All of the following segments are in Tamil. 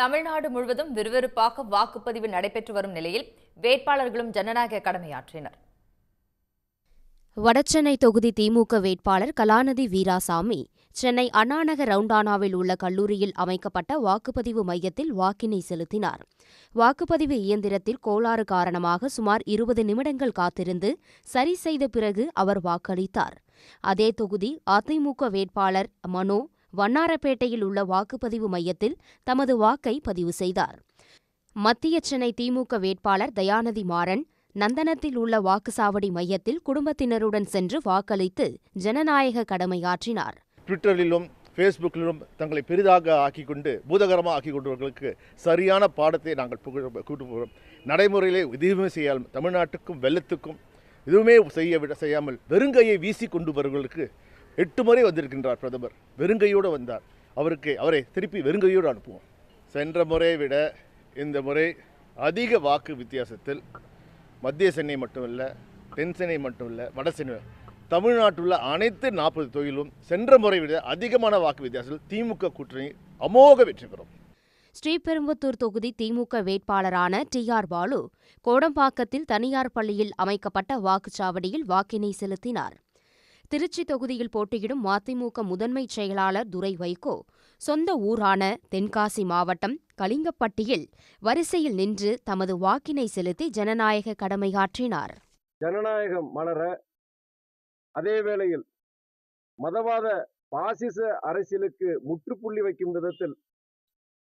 தமிழ்நாடு முழுவதும் விறுவிறுப்பாக வாக்குப்பதிவு நடைபெற்று வரும் நிலையில் வேட்பாளர்களும் ஜனநாயக கடமையாற்றினர். வடசென்னை தொகுதி திமுக வேட்பாளர் கலாநிதி வீராசாமி சென்னை அண்ணாநகர் ரவுண்டானாவில் உள்ள கல்லூரியில் அமைக்கப்பட்ட வாக்குப்பதிவு மையத்தில் வாக்கினை செலுத்தினார். வாக்குப்பதிவு இயந்திரத்தில் கோளாறு காரணமாக சுமார் இருபது நிமிடங்கள் காத்திருந்து சரி செய்த பிறகு அவர் வாக்களித்தார். அதே தொகுதி அதிமுக வேட்பாளர் மனோ வண்ணாரப்பேட்டையில் உள்ள வாக்குப்பதிவு மையத்தில் தமது வாக்கை பதிவு செய்தார். மத்திய சென்னை திமுக வேட்பாளர் தயாநிதி மாறன் நந்தனத்தில் உள்ள வாக்குச்சாவடி மையத்தில் குடும்பத்தினருடன் சென்று வாக்களித்து ஜனநாயக கடமையாற்றினார். ட்விட்டரிலும் ஃபேஸ்புக்கிலும் தங்களை பெரிதாக ஆக்கி கொண்டு பூதகரமாக ஆக்கி கொண்டவர்களுக்கு சரியான பாடத்தை நாங்கள் கூட்டு போகிறோம் நடைமுறையிலே எதுவுமே செய்யாமல் தமிழ்நாட்டுக்கும் வெள்ளத்துக்கும் எதுவுமே செய்ய விட செய்யாமல் வெறுங்கையை வீசி கொண்டு வருவர்களுக்கு எட்டு முறை வந்திருக்கின்றார் பிரதமர். வெறுங்கையோடு வந்தார். அவருக்கு அவரை திருப்பி வெறுங்கையோடு அனுப்புவோம். சென்ற முறை விட இந்த முறை அதிக வாக்கு வித்தியாசத்தில் மத்திய சென்னை மட்டும் இல்லை தென் சென்னை மட்டும் இல்லை வட சென்னை தமிழ்நாட்டில் அனைத்து நாற்பது தொகுதியிலும் சென்ற முறை விட அதிகமான வாக்கு வித்தியாசத்தில் திமுக கூட்டணி அமோக வெற்றி பெறும். ஸ்ரீபெரும்புத்தூர் தொகுதி திமுக வேட்பாளரான டி ஆர் பாலு கோடம்பாக்கத்தில் தனியார் பள்ளியில் அமைக்கப்பட்ட வாக்குச்சாவடியில் வாக்கினை செலுத்தினார். திருச்சி தொகுதியில் போட்டியிடும் மதிமுக முதன்மைச் செயலாளர் துரை வைகோ சொந்த ஊரான தென்காசி மாவட்டம் கலிங்கப்பட்டியில் வரிசையில் நின்று தமது வாக்கினை செலுத்தி ஜனநாயக கடமையாற்றினார் ஜனநாயகம் மலர அதே வேளையில் மதவாத பாசிச அரசியலுக்கு முற்றுப்புள்ளி வைக்கும் விதத்தில்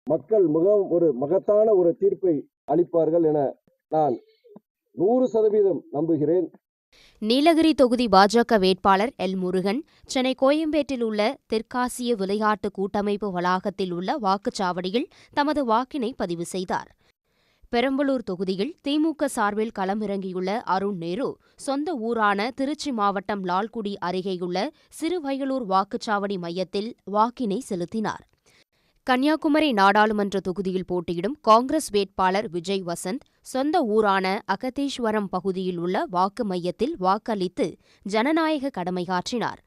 மக்கள் மிகவும் ஒரு மகத்தான ஒரு தீர்ப்பை அளிப்பார்கள் என நான் நூறு சதவீதம் நம்புகிறேன். நீலகிரி தொகுதி பாஜக வேட்பாளர் எல் முருகன் சென்னை கோயம்பேட்டில் உள்ள தெற்காசிய விளையாட்டு கூட்டமைப்பு வளாகத்தில் உள்ள வாக்குச்சாவடியில் தமது வாக்கினை பதிவு செய்தார். பெரம்பலூர் தொகுதியில் திமுக சார்பில் களமிறங்கியுள்ள அருண் நேரு சொந்த ஊரான திருச்சி மாவட்டம் லால்குடி அருகேயுள்ள சிறுவயலூர் வாக்குச்சாவடி மையத்தில் வாக்கினை செலுத்தினார். கன்னியாகுமரி நாடாளுமன்ற தொகுதியில் போட்டியிடும் காங்கிரஸ் வேட்பாளர் விஜய் வசந்த் சொந்த ஊரான அகத்தீஸ்வரம் பகுதியில் உள்ள வாக்கு மையத்தில் வாக்களித்து ஜனநாயக கடமையாற்றினார்.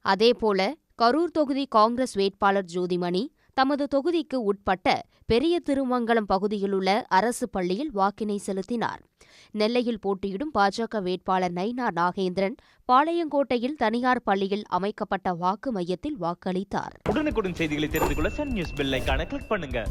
அதேபோல கரூர் தொகுதி காங்கிரஸ் வேட்பாளர் ஜோதிமணி தமது தொகுதிக்கு உட்பட்ட பெரிய திருமங்கலம் பகுதியிலுள்ள அரசு பள்ளியில் வாக்கினை செலுத்தினார். நெல்லையில் போட்டியிடும் பாஜக வேட்பாளர் நைனா நாகேந்திரன் பாளையங்கோட்டையில் தனியார் பள்ளியில் அமைக்கப்பட்ட வாக்கு மையத்தில் வாக்களித்தார். உடனுக்குடன் செய்திகளை தெரிந்து கொள்ள சன் நியூஸ் பெல் கிளிக் பண்ணுங்க.